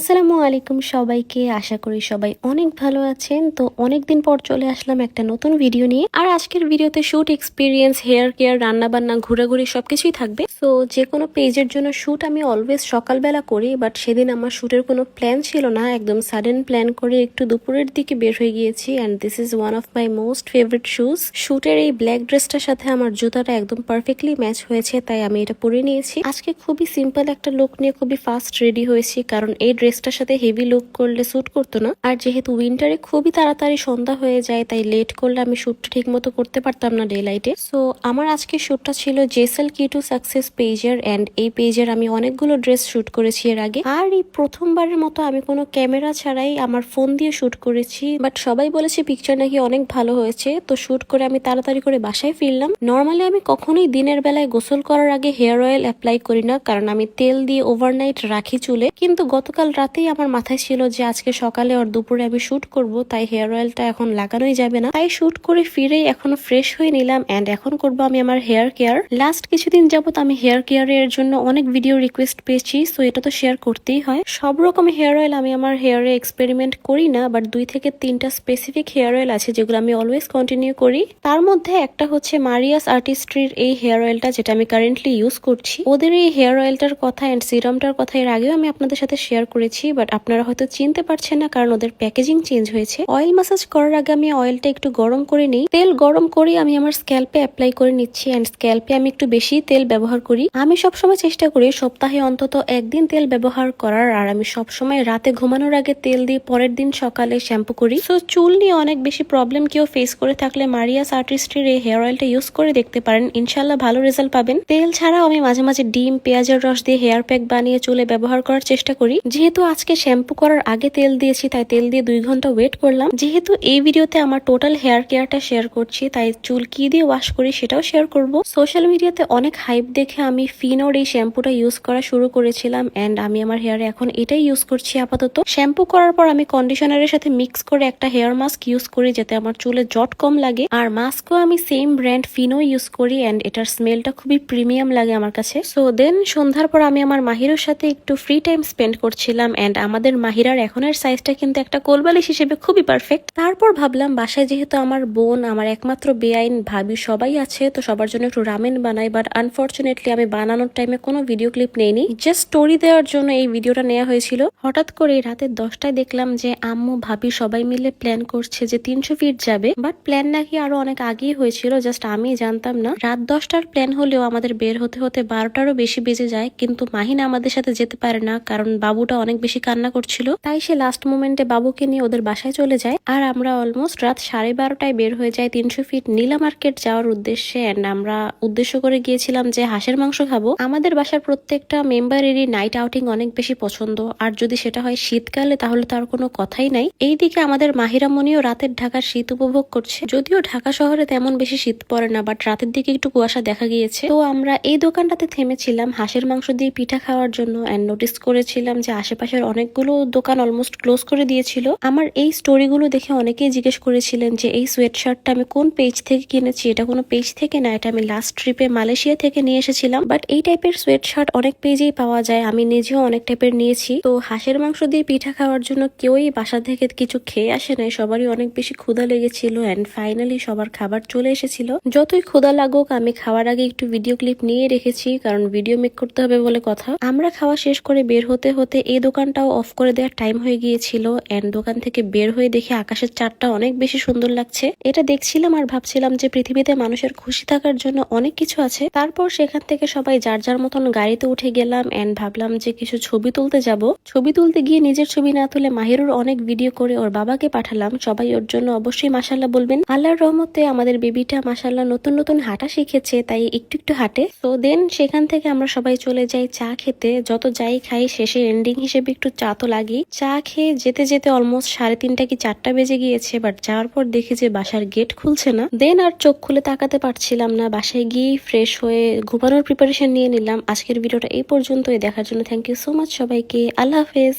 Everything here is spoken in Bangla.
আসসালামু আলাইকুম সবাইকে। আশা করি সবাই অনেক ভালো আছেন। তো অনেক দিন পর চলে আসলাম একটা নতুন ভিডিও নিয়ে। আর আজকের ভিডিওতে শুট এক্সপিরিয়েন্স হেয়ার কেয়ার রান্না বান্না ঘোরাঘুরি সবকিছুই থাকবে। তো যে কোনো পেজের জন্য শুট আমি অলওয়েজ সকালবেলা করি বাট সেদিন আমার শুটের কোনো প্ল্যান ছিল না। একদম সাডেন প্ল্যান করে একটু দুপুরের দিকে বের হয়ে গিয়েছি and this is one of my most favourite shoes শুটের এই ব্ল্যাক ড্রেসটার সাথে আমার জুতাটা একদম পারফেক্টলি ম্যাচ হয়েছে, তাই আমি এটা পরে নিয়েছি। আজকে খুবই সিম্পল একটা লুক নিয়ে খুবই ফাস্ট রেডি হয়েছি, কারণ এই ড্রেসটার সাথে হেভি লুক করলে স্যুট করতো না। আর যেহেতু উইন্টারে খুবই তাড়াতাড়ি সন্ধ্যা হয়ে যায়, তাই লেট করলে আমি শ্যুটটা ঠিক মতো করতে পারতাম না ডে লাইটে সো আমার আজকে শ্যুটটা ছিল জেসেল কি টু সাকসেস পেজের অ্যান্ড এই পেজের আমি অনেকগুলো ড্রেস শুট করেছি এর আগে। আর এই প্রথমবারের মতো আমি কোনো ক্যামেরা ছাড়াই আমার ফোন দিয়ে শুট করেছি বাট সবাই বলেছে পিকচার নাকি অনেক ভালো হয়েছে। তো শুট করে আমি তাড়াতাড়ি করে বাসায় ফিরলাম। নর্মালি আমি কখনোই দিনের বেলায় গোসল করার আগে হেয়ার অয়েল অ্যাপ্লাই করি না, কারণ আমি তেল দিয়ে ওভারনাইট রাখি চুলে। কিন্তু গতকাল রাতেই আমার মাথায় ছিল যে আজকে সকালে আর দুপুরে আমি শুট করব, তাই হেয়ার অয়েলটা এখন লাগানোই যাবে না। তাই শুট করে ফিরেই এখন ফ্রেশ হয়ে নিলাম এন্ড এখন করব আমি আমার হেয়ার কেয়ার। লাস্ট কিছুদিন যাবত আমি হেয়ার কেয়ারের জন্য অনেক ভিডিও রিকোয়েস্ট পেয়েছি সো এটা তো শেয়ার করতেই হয়। সব রকম হেয়ার অয়েল আমি আমার হেয়ারে এক্সপেরিমেন্ট করি না বাট দুই থেকে তিনটা স্পেসিফিক হেয়ার অয়েল আছে যেগুলো আমি অলওয়েজ কন্টিনিউ করি। তার মধ্যে একটা হচ্ছে মারিয়াস আর্টিস্ট্রির এই হেয়ার অয়েলটা যেটা আমি কারেন্টলি ইউজ করছি। ওদের এই হেয়ার অয়েলটার কথা এন্ড সিরামটার কথা এর আগেও আমি আপনাদের সাথে শেয়ার করেছি। বাট আপনারা হয়তো চিনতে পারছেন না কারণ ওদের প্যাকেজিং চেঞ্জ হয়েছে। অয়েল মাসাজ করার আগে আমি অয়েলটা একটু গরম করে নিই। তেল গরম করে আমি আমার স্ক্যাল্পে অ্যাপ্লাই করে নিচ্ছি এন্ড স্ক্যাল্পে আমি একটু বেশি তেল ব্যবহার করি। আমি সবসময় চেষ্টা করি সপ্তাহে অন্তত একদিন তেল ব্যবহার করার, আর আমি সবসময় রাতে ঘুমানোর আগে তেল দিয়ে পরের দিন সকালে শ্যাম্পু করি। সো চুল নিয়ে অনেক বেশি প্রবলেম কেউ ফেস করে থাকলে মারিয়াস আর্টিস্টের এই হেয়ার অয়েলটা ইউজ করে দেখতে পারেন। ইনশাল্লাহ ভালো রেজাল্ট পাবেন। তেল ছাড়াও আমি মাঝে মাঝে ডিম, পেঁয়াজের রস দিয়ে হেয়ার প্যাক বানিয়ে চুলে ব্যবহার করার চেষ্টা করি। যেহেতু আজকে শ্যাম্পু করার আগে তেল দিয়েছি, তাই তেল দিয়ে দুই ঘণ্টা ওয়েট করলাম। যেহেতু এই ভিডিওতে আমার টোটাল হেয়ার কেয়ারটা শেয়ার করছি, তাই চুল কি দিয়ে ওয়াশ করি সেটাও শেয়ার করব। সোশ্যাল মিডিয়াতে অনেক হাইপ দেখে আমি ফিনোর এই শ্যাম্পুটা ইউজ করা শুরু করেছিলাম এন্ড আমি আমার হেয়ারে এখন এটাই ইউজ করছি আপাতত। শ্যাম্পু করার পর আমি কন্ডিশনারের সাথে মিক্স করে একটা হেয়ার মাস্ক ইউজ করি, যাতে আমার চুলে জট কম লাগে। আর মাস্কও আমি সেম ব্র্যান্ড ফিনো ইউজ করি এন্ড এটার স্মেলটা খুবই প্রিমিয়াম লাগে আমার কাছে। সো দেন সন্ধ্যার পর আমি আমার মাহিরের সাথে একটু ফ্রি টাইম স্পেন্ড করছিলাম। এন্ড আমাদের মাহিরার এখনের সাইজটা কিন্তু একটা কোলবালিশ হিসেবে খুবই পারফেক্ট তারপর ভাবলাম, বাসায় যেহেতু আমার বোন, আমার একমাত্র বেআইন ভাবি সবাই আছে, তো সবার জন্য একটু রামেন বানাই বাট আনফর্চুনেটলি আমি বানানোর টাইমে কোনো ভিডিও ক্লিপ নেইনি। জাস্ট স্টোরি দেওয়ার জন্য এই ভিডিওটা নেওয়া হয়েছিল। হঠাৎ করে রাতে দশটায় দেখলাম যে আম্মু, ভাবি সবাই মিলে প্ল্যান করছে যে তিনশো ফিট যাবে বাট প্ল্যান নাকি আরও অনেক আগেই হয়েছিল জাস্ট আমি জানতাম না। রাত দশটার প্ল্যান হলেও আমাদের বের হতে হতে বারোটারও বেশি বেজে যায়, কিন্তু মাহিনা আমাদের সাথে যেতে পারে না, কারণ বাবুটা অনেক বেশি কান্না করছিল। তাই সে লাস্ট মোমেন্টে বাবুকে নিয়ে ওদের বাসায় চলে যায়। আর আমরা অলমোস্ট রাত সাড়ে বারোটায় বের হয়ে যাই তিনশো ফিট নীলা মার্কেট যাওয়ার উদ্দেশ্যে। অ্যান্ড আমরা উদ্দেশ্য করে গিয়েছিলাম যে হাঁসের মাংস খাব। আমাদের বাসার প্রত্যেকটা মেম্বারেরই নাইট আউটিং অনেক বেশি পছন্দ। আর যদি সেটা হয় শীতকালে, তাহলে তার কোনো কথাই নাই। এইদিকে আমাদের মাহিরামণিও রাতের ঢাকার শীত উপভোগ করছে। যদিও ঢাকা শহরে তেমন বেশি শীত পড়ে না বাট রাতের দিকে একটু কুয়াশা দেখা গিয়েছে। তো আমরা এই দোকানটাতে থেমেছিলাম হাঁসের মাংস দিয়ে পিঠা খাওয়ার জন্য। অ্যান্ড নোটিস করেছিলাম যে আশেপাশের অনেকগুলো দোকান অলমোস্ট ক্লোজ করে দিয়েছিল। আমার এই স্টোরিগুলো দেখে অনেকেই জিজ্ঞেস করেছিলেন যে, এই সোয়েট শার্টটা আমি কোন পেজ থেকে কিনেছি? এটা কোনো পেজ থেকে না, এটা আমি লাস্ট ট্রিপে মালয়েশিয়া থেকে নিয়ে এসেছিলাম। বাট এই টাইপের সোয়েট শার্ট অনেক পেজেই পাওয়া যায়। আমি নিজেও অনেক টাইপের নিয়েছি। তো হাঁসের মাংস দিয়ে পিঠা খাওয়ার জন্য কেউই বাসা থেকে কিছু খেয়ে আসে নাই। সবারই অনেক বেশি ক্ষুধা লেগেছিল অ্যান্ড ফাইনালি সবার খাবার চলে এসেছিল। যতই ক্ষুধা লাগুক, আমি খাওয়ার আগে একটু ভিডিও ক্লিপ নিয়ে রেখেছি, কারণ ভিডিও মেক করতে হবে বলে কথা। আমরা খাওয়া শেষ করে বের হতে হতে এই দোকানটাও অফ করে দেওয়ার টাইম হয়ে গিয়েছিল অ্যান্ড দোকান থেকে বের হয়ে দেখে আকাশের চারটা অনেক বেশি সুন্দর লাগছে। এটা দেখছিলাম আর ভাবছিলাম যে পৃথিবীতে মানুষের খুশি থাকার জন্য অনেক কিছু আছে। তারপর সেখান থেকে সবাই যার যার মতন গাড়িতে উঠে গেলাম অ্যান্ড ভাবলাম যে কিছু ছবি তুলতে যাব। ছবি তুলতে গিয়ে নিজের ছবি না তুলে মাহিরুর অনেক ভিডিও করে ওর বাবাকে পাঠালাম। সবাই ওর জন্য অবশ্যই মাসাল্লাহ বলবেন। আল্লাহর রহমতে আমাদের বেবিটা মাসাল্লাহ নতুন নতুন হাঁটা শিখেছে, তাই একটু একটু হাঁটে। তো দেন সেখান থেকে আমরা সবাই চলে যাই চা খেতে। যত যাই খাই, শেষে এন্ডিং হিসেবে একটু চা তো লাগি চা খেয়ে যেতে যেতে অলমোস্ট সাড়ে তিনটা কি চারটা বেজে গিয়েছে বাট যাওয়ার পর দেখি যে বাসার গেট খুলছে না। দেন আর চোখ খুলে তাকাতে পারছিলাম না, বাসায় গিয়ে ফ্রেশ হয়ে ঘুমানোর প্রিপারেশন নিয়ে নিলাম। আজকের ভিডিওটা এই পর্যন্তই, দেখার জন্য থ্যাংক ইউ সো মাচ সবাইকে, আল্লাহ হাফেজ।